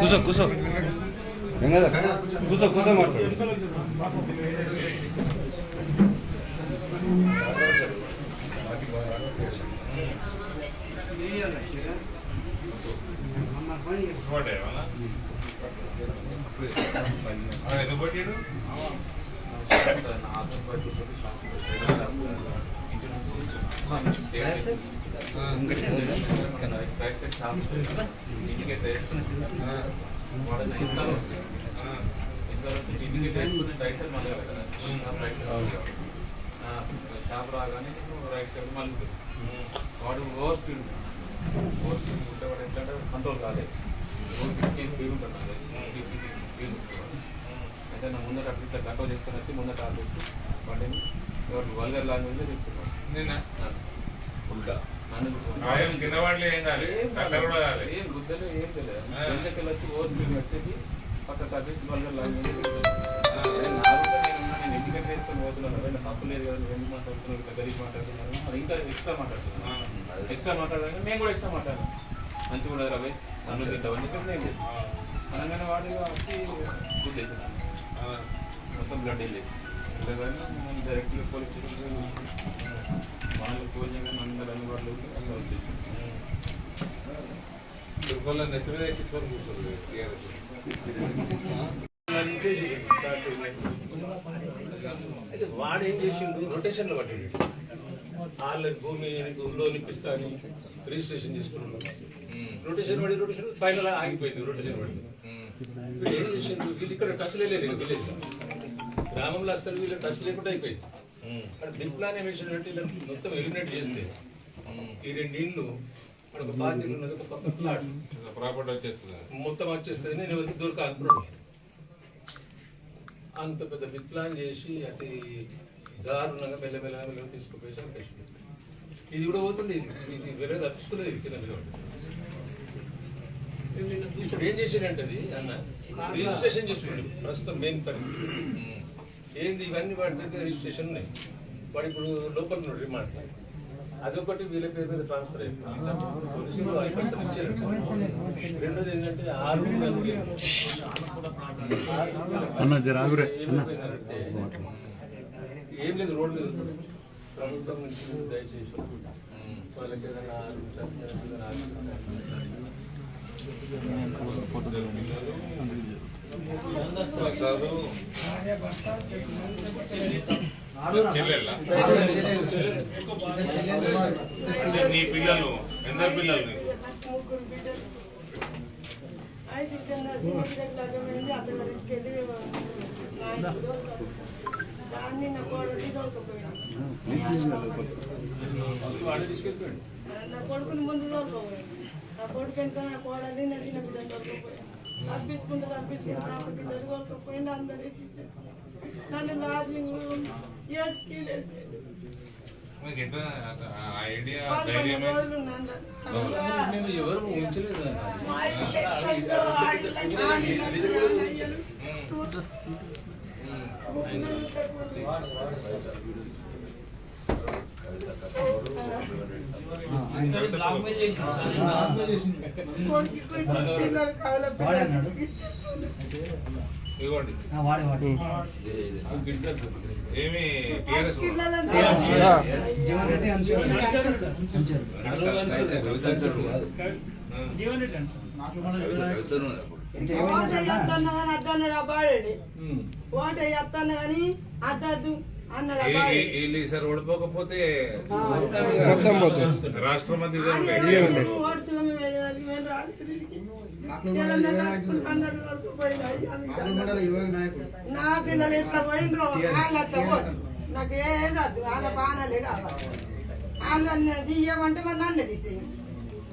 కూసో కూసో. ఏం కదా కూసో కూసో మాట్లాడు. షాప్ రాగానే రైట్ సైడ్ మళ్ళీ వాడు ఓవర్ స్పీడ్ ఓవర్ స్పీడ్ ఉంటే వాడు ఎట్లా కంట్రోల్ కాలేదు ఫిఫ్టీన్ స్పీడ్ ఉంటుంది ఫిఫ్టీ సిక్స్ స్పీడ్ ఉంటుంది అయితే నా ముందట అట్లా ఇట్లా కంట్రోల్ చేసుకుని వచ్చి ముందట ఆపేసి వాడిని ఎవరు వల్గర్ లాంగ్వేజ్ చెప్తున్నాడు. నిన్న? ఉల్టా నన్ను ఆయన కింద పడలే ఏం గుద్దలు ఏం తెలియదు. వచ్చి ఓవర్ స్పీడ్ వచ్చేసి పక్క తప్పేసి వల్గర్ లాంగ్వేజ్. నేను పోతున్నాను. తప్పు లేదు కదా నువ్వు ఎందుకు మాట్లాడుతున్నావు? ఇట్లా గరీబ్ మాట్లాడుతున్నాను అది ఇంకా ఎక్స్ట్రా మాట్లాడుతున్నాను ఎక్స్ట్రా మాట్లాడాను నేను కూడా ఎక్స్ట్రా మాట్లాడాను. మంచిగా కూడా రవి నన్ను తింటావని చెప్పి నేను చేస్తాను అనగానే వాడు వచ్చి మొత్తం బ్లడ్ వెళ్ళేది వెళ్ళగానే నేను డైరెక్ట్గా పోలీస్ స్టేషన్ వాళ్ళు ఫోన్ చేయగానే అందరూ అందుబాటులో ఉంటే అక్కడ వచ్చేసి. దుర్గొల్ల నెత్తి మీద ఎక్కించుకొని అయితే వాడు ఏం చేసిండు? రొటేషన్లో పట్టిండు వాళ్ళ భూమి భూమిలో నిప్పిస్తా అని రిజిస్ట్రేషన్ చేసుకున్నాడు. రొటేషన్ పడి రొటేషన్ ఫైనల్ ఆగిపోయింది రొటేషన్ పడి. వీళ్ళు వీళ్ళు ఇక్కడ టచ్ లేదు విలేజ్ గ్రామంలో అసలు వీళ్ళు టచ్ లేకుండా అయిపోయింది. అక్కడ బిగ్ ప్లాన్ ఎమిషన్ పెట్టి మొత్తం ఎలిమినేట్ చేస్తే ఈ రెండు ఇళ్ళు అక్కడ ఒక బాధ్యత ఉన్నది ఒక పక్క ఫ్లాట్ ప్రాపర్టీ వచ్చేస్తుంది. మొత్తం వచ్చేస్తుంది నేను ఎవరికి దొరకాలి అంత పెద్ద బిగ్ ప్లాన్ చేసి అతి దారుణంగా మెల్లమెల్లగా మెల్లగా తీసుకుపోయి చంపేసింది ఇది కూడా పోతుంది ఇది తప్పించుకునేది ఇది కింద. ఇప్పుడు ఏం చేసిండంటే అది? అన్న రిజిస్ట్రేషన్ చేసిండు ప్రస్తుతం మెయిన్ పరిస్థితి. ఏంది ఇవన్నీ వాడి దగ్గర రిజిస్ట్రేషన్ ఉన్నాయి. వాడు ఇప్పుడు లోపల ఉన్నాడు రిమాండ్ అదొకటి వీళ్ళ పేరు మీద ట్రాన్స్ఫర్ అయిపోయింది పోలీసులు ఇచ్చారు. రెండోది ఏంటంటే ఆరు ఏమైపోయినారంటే, ఏం లేదు రోడ్ మీద ఉంటుంది. ప్రభుత్వం నుంచి దయచేసి వాళ్ళకి ఏదైనా ఆలోచించాలి, ఏదైనా ప్రసాదు చెల్లెళ్ళ అంటే నీ పిల్లలు ఎందరు పిల్లలు అయితే దాన్ని నా దొరకపోయాడు నా కొడుకుని ముందు దొరకపోయాడు నా కొడుకు వెనుక నా కోడలి నా చిన్న బిడ్డలు దొరకపోయాడు తప్పించుకుంటూ తప్పించుకుంటూ నా బిడ్డలు దొరకపోయింది అందరికి ఇచ్చారు. నన్ను లాజింగ్ వేసేది మీకు ఏమి టీఆర్ఎస్ ఓట వేయొద్దన్న కానీ అద్దద్దు అన్నాడు అబ్బాడు వీళ్ళు ఈసారి ఓడిపోకపోతే మొత్తం పోతుంది పోయినాయి నా పిల్లలు ఎట్లా పోయినరో వాళ్ళు అట్లా పోదు నాకు వద్దు వాళ్ళ బాణాలే కావాలి వాళ్ళని తీయమంటే మరి నన్ను తీసేయండి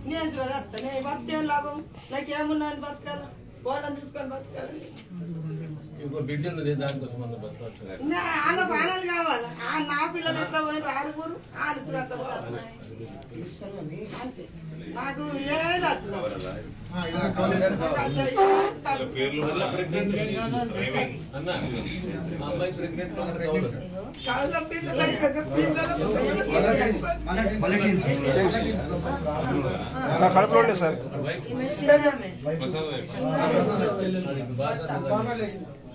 నేను చూడత్తా నేను బతికేం లాభం? నాకేమున్నా అని బతకాలి? వాళ్ళని చూసుకొని బతకాలి? ఇంకో బిడ్డ ఉన్నది దానికోసం మనం బతకవచ్చు నా- వాళ్ళ బాణాలు కావాలి. ఆ నా పిల్ల పిల్లలు ఎట్లా పోయిన ఆరుగురు ఆరుగురు అట్లా. అంతే. నాకు వీళ్ళ పేర్లు మళ్ళా ప్రెగ్నెంట్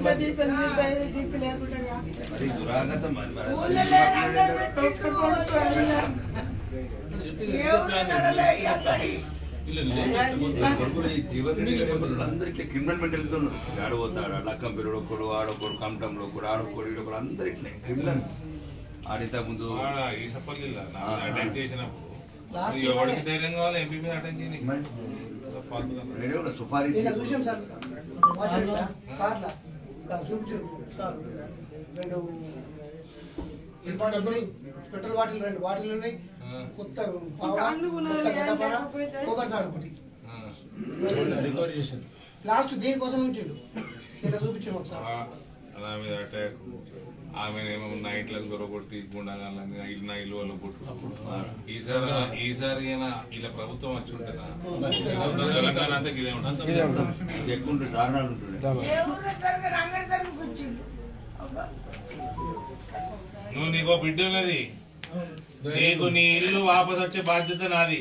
పడి అందరికి క్రిమినల్ మెంటల్ ఆడ పోతాడు లక్కం పిల్లడు ఒకడు ఆడొకడు కమటంలో ఒకడు ఆడొకడు ఈడొకడు అందరు ఇట్లా క్రిమినల్స్ ఆడింత ముందు ఆడ ఈసపల్లిలో నాకు అటెండ్ చేసినప్పుడు ఎవరికి ధైర్యం కావాలి? ఎంపీ మీద వేరే కూడా సుపారీ చూసాం సార్. సార్ రెండు పెట్రోల్ బాటిల్ రెండు బాటిల్ ఉన్నాయి. కొత్త. కొబ్బరి తాడు ఒకటి. లాస్ట్ దీనికోసం ఉంచిండు? ఇలా చూపించాము ఒకసారి నా మీద అటాక్ ఆమె ఏమో నైట్లను దొరకొట్టి గుండాగాళ్ళని ఇల్లు నా ఇల్లు వాళ్ళ కొట్టు ఈసారి ఈసారి అయినా ఇలా ప్రభుత్వం వచ్చి ఉంటుందా తెలంగాణ అంతా ఇదే ఉంటుంది. ఎక్కువ దారుణాలు ఉంటుండే. నువ్వు నీకో బిడ్డ ఉన్నది. నీకు నీ ఇల్లు వాపస్ వచ్చే బాధ్యత నాది.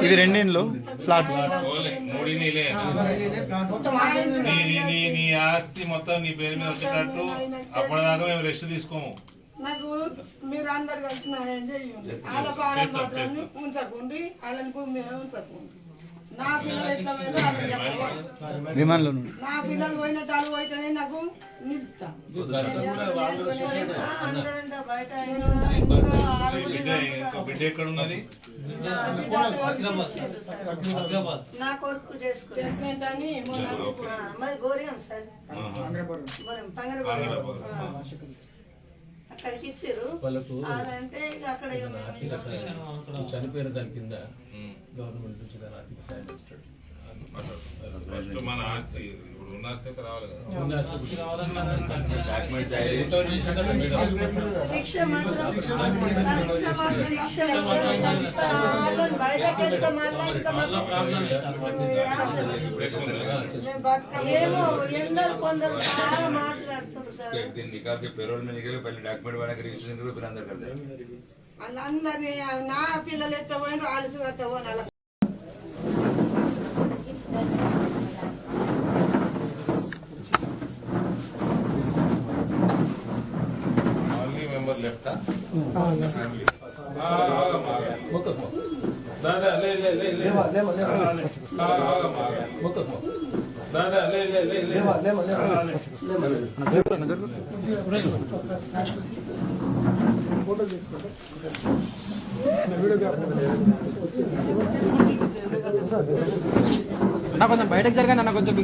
ఇది రెండిండ్లు ఫ్లాట్. నీ నీ- నీ నీ ఆస్తి మొత్తం నీ పేరు మీద వచ్చేటట్టు అప్పటిదాకా మేము రెస్ట్ తీసుకోము. నాకు మీరు అందరు కలిసి న్యాయం చేయండి వాళ్ళ పాలన మాత్రం ఉంచకుండి వాళ్ళని భూమి ఉంచకుండి నా పిల్లలు ఎట్లా పోయినా. విమానంలో నుండి. నా పిల్లలు పోయినట్టు వాళ్ళు పోయితేనే నాకు నిలుపుతా బిడ్డ ఎక్కడ ఉన్నది నా కొడుకు చేసుకున్నాను అని మొన్న మరి గోరియం సార్. పాంగడపురం. అక్కడికి ఇచ్చారు వాళ్ళకు అంటే అక్కడ ఆర్థిక సాయం చనిపోయిన దాని కింద. గవర్నమెంట్ నుంచి దాని ఆర్థిక సాయం ఇస్తాడు ఫస్ట్ మన ఆస్తి ఇప్పుడు ఉన్న ఆస్తి రావాలి కదా ఆస్తి. ఏమో ఎందరు కొందరు చాలా మాట్లాడుతున్నారు సార్ దీన్ని నికాకి పేరోల్ మీద నికలి పల్లి డాక్యుమెంట్ వాళ్ళకి రిజిస్ట్రేషన్ కూడా అందరు కదా అందరినీ నా పిల్లలు ఎత్త పోయిన వాళ్ళు ఎత్త పోయిన అలా ఓన్లీ మెంబర్ లెఫ్ట్ ఫ్యామిలీ దాదా లే లే లే లే లే లే లే అన్న కొంచెం బయటకు జరగండి అన్న కొంచెం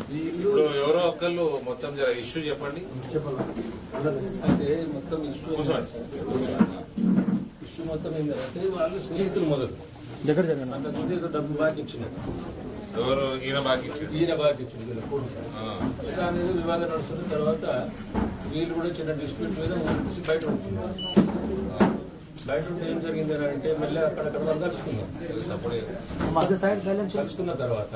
ఇప్పుడు ఎవరో ఒక్కళ్ళు మొత్తం ఇష్యూ చెప్పండి. అయితే మొత్తం ఇష్యూ ఇష్యూ మొత్తం ఏంటంటే వాళ్ళు స్నేహితులు మొదలు. దగ్గర జరగండి అంతకుముందు ఏదో డబ్బు బాగా ఇచ్చినారు ఎవరు? ఈయన బాగా ఇచ్చిండు. ఈయన బాగా ఇచ్చింది వీళ్ళ కొడుకు ఆ. దాని మీద వివాదం నడుస్తున్న తర్వాత వీళ్ళు కూడా చిన్న డిస్ప్యూట్ మీద ఊరికి బయట ఉంటున్నారు. బయట ఉంటే ఏం జరిగింది అంటే మళ్ళీ అక్కడక్కడ వాళ్ళు కలుసుకున్నాం సపోర్ట్ కలుసుకున్న తర్వాత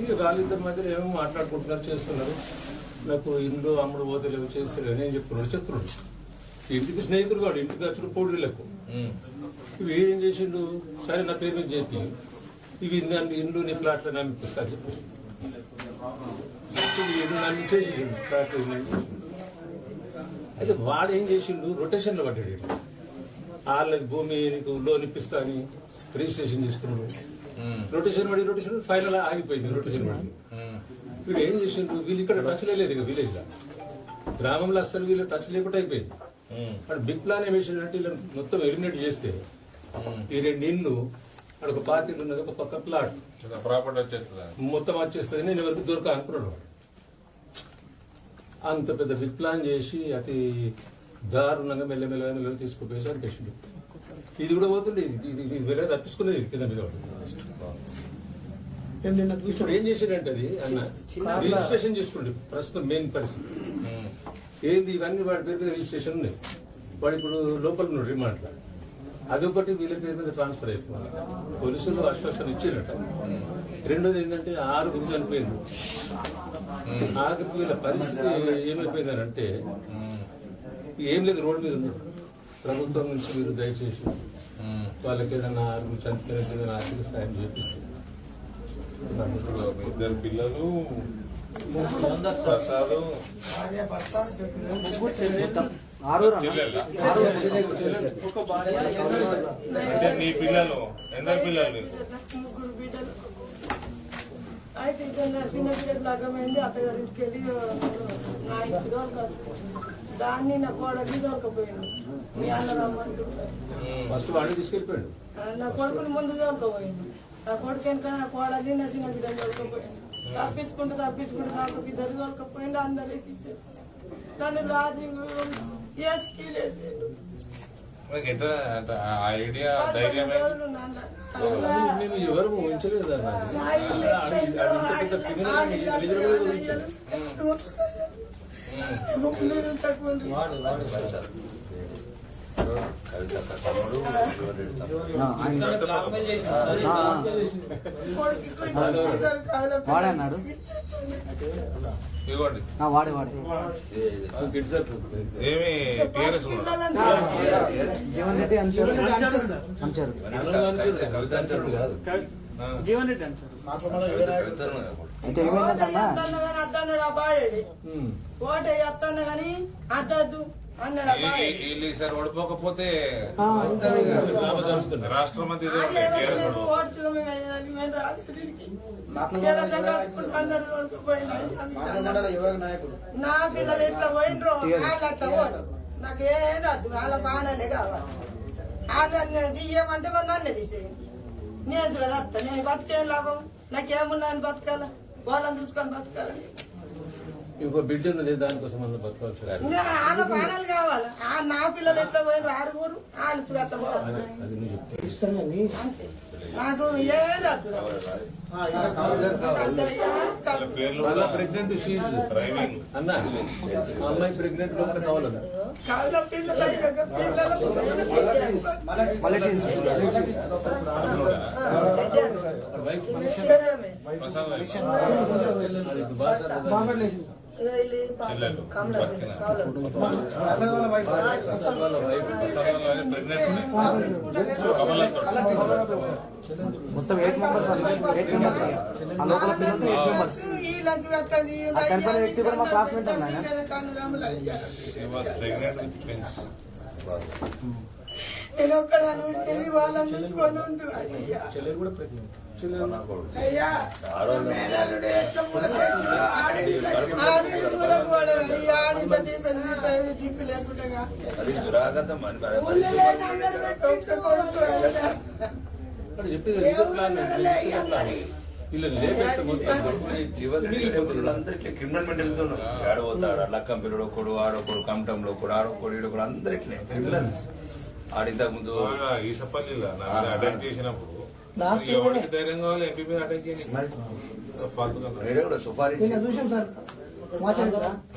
ఇక వాళ్ళిద్దరి మధ్యలో ఏమో మాట్లాడుకుంటున్నారు చేస్తున్నారు. నాకు ఇంట్లో అమ్ముడు పోతలేవు చేస్తలేవు నేను చెప్తున్నాడు చెప్తున్నాడు ఇంటికి స్నేహితుడు కాడు ఇంటికి వచ్చుడు పోటీలకు. ఇవి ఏం చేసిండు? సరే నా పేరు మీద చెప్పి ఇవి నన్ను ఇండ్లు నీ ప్లాట్లు నమ్మిపిస్తా చెప్పి. ఇల్లు నమ్మి చేసేసిండు ప్లాట్లు అయితే వాడు ఏం చేసిండు? రొటేషన్లో పడ్డాడు. వాళ్ళది భూమి నీకు లోన్ ఇప్పిస్తా అని రిజిస్ట్రేషన్ తీసుకున్నాడు రొటేషన్ పడి రొటేషన్ ఫైనల్ ఆగిపోయింది రొటేషన్ పడి వీడు ఏం చేసిండు? వీళ్ళు ఇక్కడ టచ్ లేదు ఇక విలేజ్లో. గ్రామంలో అసలు వీళ్ళు టచ్ లేకుండా అయిపోయింది. అక్కడ బిగ్ ప్లాన్ ఏం వేసిండంటే వీళ్ళని మొత్తం ఎలిమినేట్ చేస్తే ఈ రెండు ఇల్లు అక్కడ ఒక పాతి ఉన్నది ఒక పక్క ప్లాట్ ప్రాపర్టీ వచ్చేస్తుందా? మొత్తం వచ్చేస్తుంది నేను ఎవరికి దొరక అనుకున్నాడు వాడు. అంత పెద్ద బిగ్ ప్లాన్ చేసి అతి దారుణంగా మెల్లమెల్లగా మెల్లగా తీసుకుపోయేసి అనిపించింది ఇది కూడా పోతుంది ఇది ఇది ఇది వెళ్ళగా తప్పించుకునేది ఇది కింద మీద ఇప్పుడు ఏం చేసాడంటే అది అన్న రిజిస్ట్రేషన్ చేసుకోండి ప్రస్తుతం మెయిన్ పరిస్థితి. ఏంది ఇవన్నీ వాడి పేరు మీద రిజిస్ట్రేషన్ ఉన్నాయి. వాడు ఇప్పుడు లోపల ఉన్నాడు రిమాండ్ అదొకటి వీళ్ళ పేరు మీద ట్రాన్స్ఫర్ అయిపోవాలి పోలీసులు ఆశ్వాసన ఇచ్చారట. రెండోది ఏంటంటే ఆరుగురు చనిపోయింది ఆఖరికి వీళ్ళ పరిస్థితి ఏమైపోయిందనంటే ఏం లేదు రోడ్డు మీద ఉన్నాడు. ప్రభుత్వం నుంచి మీరు దయచేసి వాళ్ళకి ఏదైనా చనిపోయిన ఏదైనా ఆర్థిక సాయం మీ ఇద్దరు పిల్లలు ప్రసాద్. అంటే నీ పిల్లలు ఎందరు పిల్లలు నీకు అయితే ఇక చిన్న బిడ్డకు లగ్గమైంది అత్తగారింటికి వెళ్ళి నా ఇంటికి దొరకాల్సింది దాన్ని నా కోడలి దొరకపోయాను మీ అన్న తీసుకెళ్ళిపోయాడు నా కొడుకుని ముందు దొరకపోయింది నా కొడుకు వెనక నా కోడలి నా చిన్న బిడ్డ దొరకపోయింది తప్పించుకుంటూ తప్పించుకుంటూ నాకు ఇద్దరు దొరకపోయింది అందరికి ఇచ్చేసి నన్ను రాజు అంటే ఆ ఐడియా ధైర్యం రోజులు నాన్న మేము ఎవరు ఊహించలేదు అన్న. వాడన్నాడు వాడే వాడే. ఏమి జీవన్ రెడ్డి అంచారు అంచారు జీవన్ రెడ్డి అంటారు అయితే ఏమైందంటే అన్న కానీ అద్దద్దు అన్నాడు అబ్బాయి వీళ్ళు ఈసారి ఓడిపోకపోతే కొనుక్కుపోయినా. నా పిల్లలు ఎట్లా పోయినరో వాళ్ళు అట్లా పోరు. నాకు వద్దు వాళ్ళ బాణాలే కావాలి. వాళ్ళు తీయమంటే మరి నన్ను తీసేయండి నేను వస్తా నేను బతికేం లాభం? నాకేమున్నా అని బతకాల? వాళ్ళని చూసుకొని బతకాలని ఇంకో బిడ్డ ఉన్నది దానికోసం మనం బతకాల్సి వాళ్ళ బాణాలు కావాలి ఆ నా పిల్లలు ఎట్లా వాళ్ళు అది నువ్వు చెప్తే ఇస్తాం కానీ అంతే నాకు ఏది వాళ్ళ వాళ్ళ ప్రెగ్నెంట్ షీజ్ డ్రైవింగ్ అన్న అమ్మాయి ప్రెగ్నెంట్ లోపల కావాలన్న వైఫ్ ప్రసాద్ మొత్తం ఎయిట్ మెంబర్స్ ఎయిట్ మెంబర్స్ ఆ లోపల పిల్లలు ఎయిట్ మెంబర్స్ ఆ చనిపోయిన వ్యక్తి కూడా మా క్లాస్మేట్ అన్న ఆయన She was pregnant with twins. నేను ఒక్కదాన్ని వాళ్ళని చూసుకొని ఉంది అయ్యా చెల్లెలు కూడా ప్రెగ్నెంట్ అది దురాగతం అని చెప్పేది వీళ్ళు లేపేస్తే మొత్తం జీవన్ అందరూ ఇట్లా క్రిమినల్ మెంటల్తో ఉన్నారు. ఆడబోతాడు లక్కం పిల్లడు ఒకడు ఆడొకడు కమటంలో ఒకడు ఆడొకడు ఈడొకడు అందరు ఇట్లే క్రిమినల్స్ ఆడింతకు ముందు ఈసపల్లిలో అటాక్ చేసినప్పుడు ఎవరికి ధైర్యం కావాలి? ఎంపీ మీద అటాక్ చేయని ఫాల్తుగా వేరే కూడా సుపారీ నిన్న చూసాం సార్.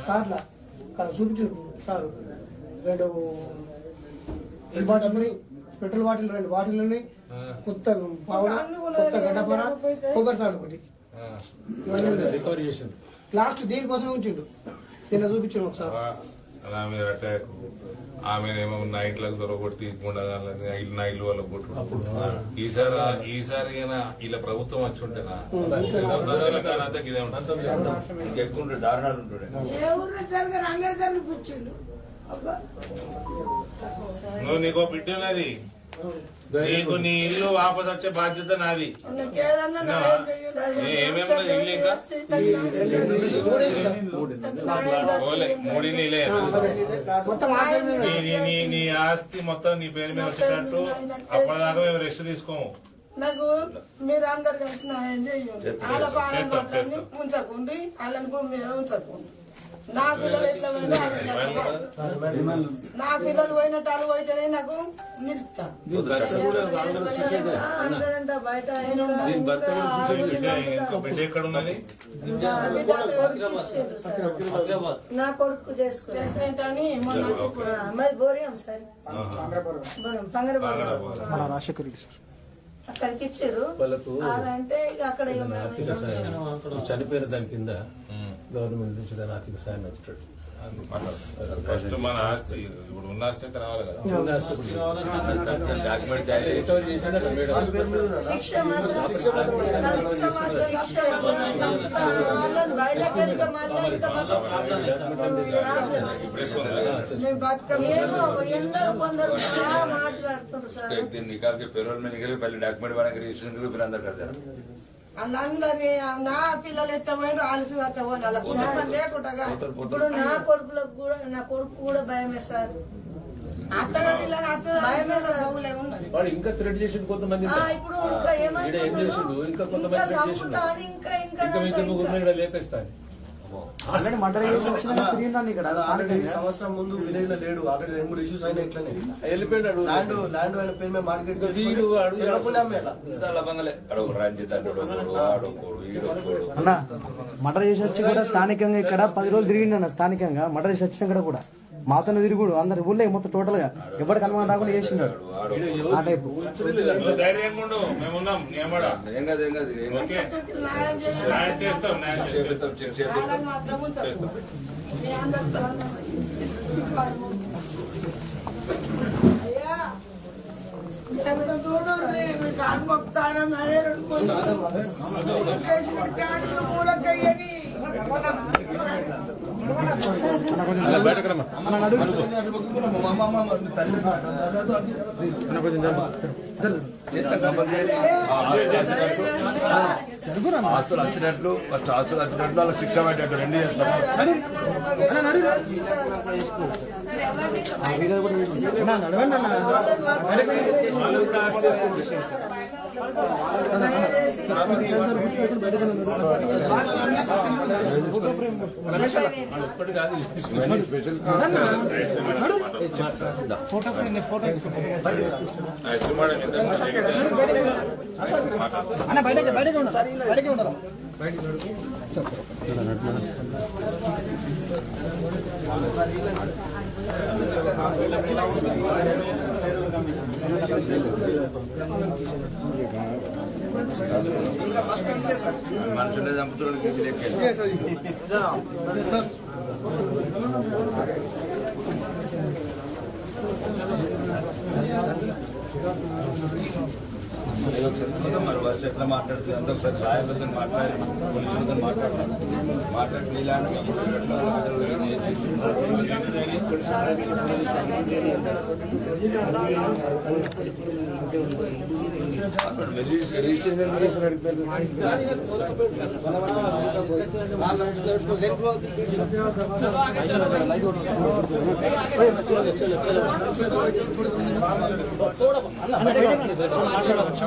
కార్లా? సార్ రెండు బాటిల్ పెట్రోల్ బాటిల్ రెండు బాటిల్ ఉన్నాయి. కొత్త కొత్త గడ్డపర కొబ్బరి తాడు ఒకటి. లాస్ట్ దీనికోసం ఉంచిండు. నిన్న చూపించాడు ఒకసారి నా ఆమెనేమో నైట్లకు దొరకొట్టి గుండగాలని ఇల్లు నా ఇల్లు వాళ్ళకి కొట్టుడు ఈసారి ఈసారి ఇలా ప్రభుత్వం వచ్చి ఉంటేనా తెలంగాణ అంతా ఇదే ఉంటుంది. ఇంకెక్కువ ఉండే దారుణాలు ఉంటుండే. నువ్వు నీకో బిడ్డ ఉన్నది. నీకు నీ ఇల్లు వాపస్ వచ్చే బాధ్యత నాది. నీ ఏమేమి ఇల్లు ఇంకా? పోలే నీ నీ నీ నీ ఆస్తి మొత్తం నీ పేరు మీద వచ్చేటట్టు అప్పటిదాకా మేము రెస్ట్ తీసుకోము. నాకు మీరు అందరు కలిసి న్యాయం చేయండి వాళ్ళ పాలన చేస్తాం, పట్టాన్ని ఉంచకుండి వాళ్ళని భూమి మీద ఉంచకుండి. నా పిల్లలు ఎట్లా. నా పిల్లలు పోయినట్టు వాళ్ళు పోయితేనే నాకు నిలుస్తా బయట నా కొడుకు వచ్చి మరి బోరియం సార్. బోరియం పంగరబాబు రాజశేఖర్ రెడ్డి సార్. అక్కడికి ఇచ్చారు వాళ్ళకు అంటే ఇక అక్కడ చనిపోయిన దాని కింద గవర్నమెంట్ నుంచి దాని ఆర్థిక సాయం వచ్చేటట్టు. ఫస్ట్ మన ఆస్తి ఇప్పుడు ఉన్న ఆస్తి అయితే రావాలి కదా. డాక్యుమెంట్ జారీ శిక్ష మాత్రం శిక్ష మాట్లాడుతున్నారు సార్. దీన్ని కాదు పెరోల్ మీద పల్లి డాక్యుమెంట్ వాళ్ళకి రిజిస్ట్రేషన్ అందరు కదా అందరినీ నా పిల్లలు ఎత్తపోయిన ఆలస్యం ఎత్తపోయిన అలా కుటుంబం లేకుండా ఇప్పుడు నా కొడుకులకు కూడా నా కొడుకు కూడా భయం వేస్తారు. ఇంకా థ్రెడ్ చేసి కొంతమంది ఇంకా కొంతమంది లేపేస్తారు ఆల్రెడీ తిరిగిందండి ఇక్కడ. ఆల్రెడీ. సంవత్సరం ముందు విలేజ్లో లేడు. ఆల్రెడీ రెండు మూడు ఇష్యూస్ అయినా ఇట్లనే. వెళ్ళిపోయాడు ల్యాండ్ ల్యాండ్ ఆయన పేరు మీద మార్కెట్ అన్న మర్డర్ చేసి వచ్చి కూడా స్థానికంగా ఇక్కడ పది రోజులు తిరిగిండి అన్న స్థానికంగా. మర్డర్ చేసి వచ్చిన ఇక్కడ కూడా. మాతోనే తిరుగుడు అందరు ఊళ్ళో మొత్తం టోటల్గా. ఎవరికి అనుమానం రాకుండా చేసిండాడు ఆ టైపు నువ్వు ధైర్యంగా ఉండు. మేమున్నాం ఏమడా ఏం కాదు ఏం కాదు. ఏం కాదు. ఓకే. న్యాయం చేయండి న్యాయం చేస్తాం న్యాయం చేస్తాం. చేపిస్తాం చెక్ చేపిస్తాం. వాళ్ళని మాత్రం ఉంచదు మీ అందరితో అయ్యా ఎంత చూడండి మీకు అనుభక్తానం చేసినట్టు మూలకయ్యని ఆస్తులు వచ్చినట్లు ఫస్ట్ ఆస్తులు వచ్చినట్లు వాళ్ళకి శిక్ష పెట్టేట్టు రెండు చేస్తాం. స్పెషల్ ఐస్ అన్న బయటకి బయటకి ఉండాలి బయటకి ఉండాలి మనుషులే చంపుతున్నాడు లెక్క ఏదో ఒకసారి చూద్దాం మరి వర్ష ఎట్లా మాట్లాడుతుంది అంతా ఒకసారి రాయలతో మాట్లాడి పోలీసులతో మాట్లాడదాం మాట్లాడి నీలాంటి రిజిస్ట్రేషన్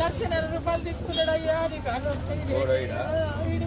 లక్షన్నర రూపాయలు తీసుకున్నాడు అయ్యా నీకు అనవసరం ఇది.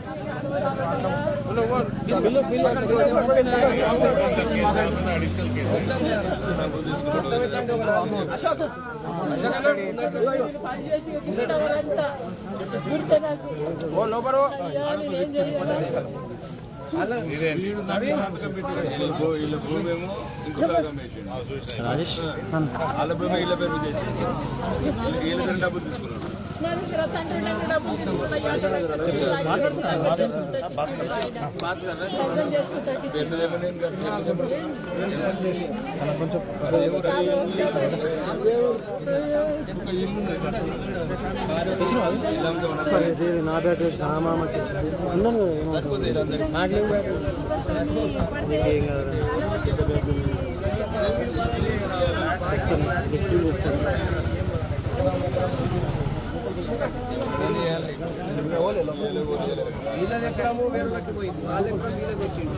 వీళ్ళ రకం వేసిండు. వాళ్ళ భూమి వీళ్ళ పేరు. వీళ్ళ డబ్బులు తీసుకున్నాడు పేరు ఏమని ఏం కాదు ఉంది. ఇల్లంతా ఉన్నది. నా బ్యాట్ సామా ఉన్నాను వీళ్ళది ఎక్కడమో వేరే లెక్క పోయింది. వాళ్ళ ఎక్కడ వీళ్ళ పెట్టిండు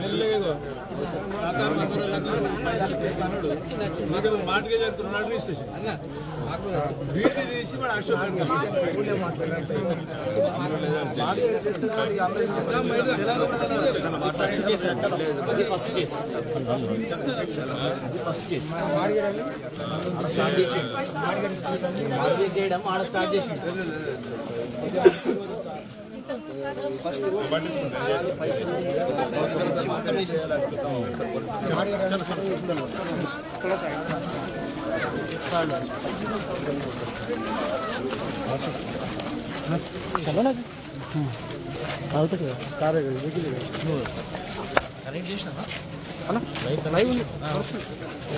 మెల్లగా మాటగా చెప్తున్నాడు రిజిస్ట్రేషన్ వీడిని తీసి మన అశోక్ చేయడం ఆడ స్టార్ట్ చేసి అవుతుంది కారే కనెక్ట్ చేసినా లైవ్ ఉంది.